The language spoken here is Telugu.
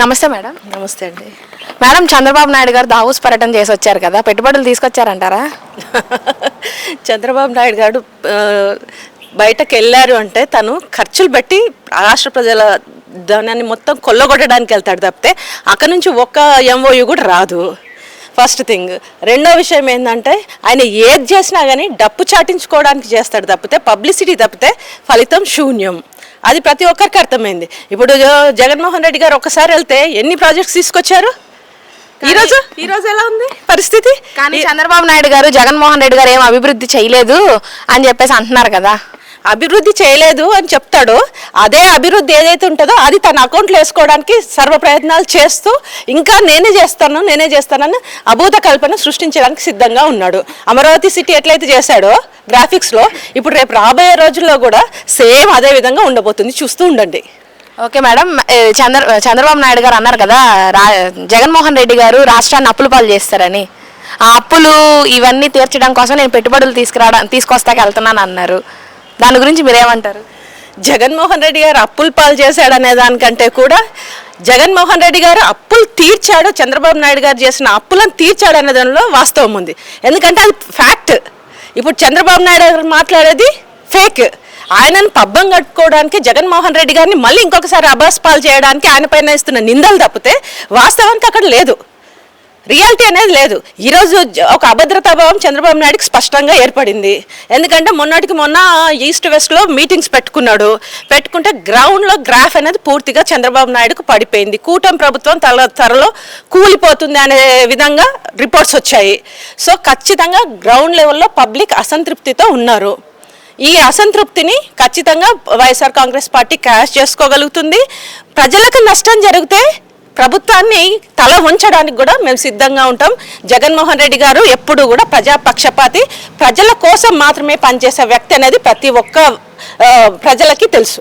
నమస్తే మేడం. నమస్తే అండి. మేడం చంద్రబాబు నాయుడు గారు దావూస్ పర్యటన చేసి వచ్చారు కదా పెట్టుబడులు తీసుకొచ్చారంటారా? చంద్రబాబు నాయుడు గారు బయటకు వెళ్ళారు అంటే తను ఖర్చులు బట్టి రాష్ట్ర ప్రజల ధనాన్ని మొత్తం కొల్లగొట్టడానికి వెళ్తాడు తప్పితే అక్కడ నుంచి ఒక్క ఎంఓయు కూడా రాదు. ఫస్ట్ థింగ్ రెండో విషయం ఏంటంటే ఆయన ఏది చేసినా కానీ డప్పు చాటించుకోవడానికి చేస్తాడు తప్పితే పబ్లిసిటీ తప్పితే ఫలితం శూన్యం. అది ప్రతి ఒక్కరికి అర్థమైంది. ఇప్పుడు జగన్మోహన్ రెడ్డి గారు ఒక్కసారి వెళ్తే ఎన్ని ప్రాజెక్ట్స్ తీసుకొచ్చారు? ఈరోజు? ఈరోజు ఎలా ఉంది? పరిస్థితి? కానీ చంద్రబాబు నాయుడు గారు జగన్మోహన్ రెడ్డి గారు ఏం అభివృద్ధి చేయలేదు అని చెప్పేసి అంటున్నారు కదా. అభివృద్ధి చేయలేదు అని చెప్తాడు. అదే అభివృద్ధి ఏదైతే ఉంటుందో అది తన అకౌంట్లో వేసుకోవడానికి సర్వ ప్రయత్నాలు చేస్తూ ఇంకా నేనే చేస్తాను నేనే చేస్తానని అభూత కల్పన సృష్టించడానికి సిద్ధంగా ఉన్నాడు. అమరావతి సిటీ ఎట్లయితే చేశాడో గ్రాఫిక్స్లో ఇప్పుడు రేపు రాబోయే రోజుల్లో కూడా సేమ్ అదే విధంగా ఉండబోతుంది. చూస్తూ ఉండండి. Okay madam. చంద్ర చంద్రబాబు నాయుడు గారు అన్నారు కదా రా జగన్మోహన్ రెడ్డి గారు రాష్ట్రాన్ని అప్పుల పాలు చేస్తారని. ఆ అప్పులు ఇవన్నీ తీర్చడం కోసం నేను పెట్టుబడులు తీసుకురావడం తీసుకొస్తాకి వెళ్తున్నాను అన్నారు దాని గురించి మీరేమంటారు? జగన్మోహన్ రెడ్డి గారు అప్పులు పాలు చేశాడనే దానికంటే కూడా జగన్మోహన్ రెడ్డి గారు అప్పులు తీర్చాడు చంద్రబాబు నాయుడు గారు చేసిన అప్పులను తీర్చాడు అనే దానిలో వాస్తవం ఉంది. ఎందుకంటే అది ఫ్యాక్ట్. ఇప్పుడు చంద్రబాబు నాయుడు గారు మాట్లాడేది ఫేక్. ఆయనను పబ్బం కట్టుకోవడానికి జగన్మోహన్ రెడ్డి గారిని మళ్ళీ ఇంకొకసారి అబాస్ పాలు చేయడానికి ఆయన పైన ఇస్తున్న నిందలు తప్పితే వాస్తవానికి అక్కడ లేదు. రియాలిటీ అనేది లేదు. ఈరోజు ఒక అభద్రతాభావం చంద్రబాబు నాయుడుకి స్పష్టంగా ఏర్పడింది. ఎందుకంటే మొన్నటికి మొన్న ఈస్ట్ వెస్ట్లో మీటింగ్స్ పెట్టుకున్నాడు. పెట్టుకుంటే గ్రౌండ్లో గ్రాఫ్ అనేది పూర్తిగా చంద్రబాబు నాయుడుకు పడిపోయింది. కూటమి ప్రభుత్వం తల త్వరలో కూలిపోతుంది అనే విధంగా రిపోర్ట్స్ వచ్చాయి. సో ఖచ్చితంగా గ్రౌండ్ లెవెల్లో పబ్లిక్ అసంతృప్తితో ఉన్నారు. ఈ అసంతృప్తిని ఖచ్చితంగా వైఎస్ఆర్ కాంగ్రెస్ పార్టీ క్యాష్ చేసుకోగలుగుతుంది. ప్రజలకు నష్టం జరిగితే ప్రభుత్వాన్ని తల ఉంచడానికి కూడా మేము సిద్ధంగా ఉంటాం. జగన్మోహన్ రెడ్డి గారు ఎప్పుడు కూడా ప్రజాపక్షపాతి. ప్రజల కోసం మాత్రమే పనిచేసే వ్యక్తి అనేది ప్రతి ఒక్క ప్రజలకి తెలుసు.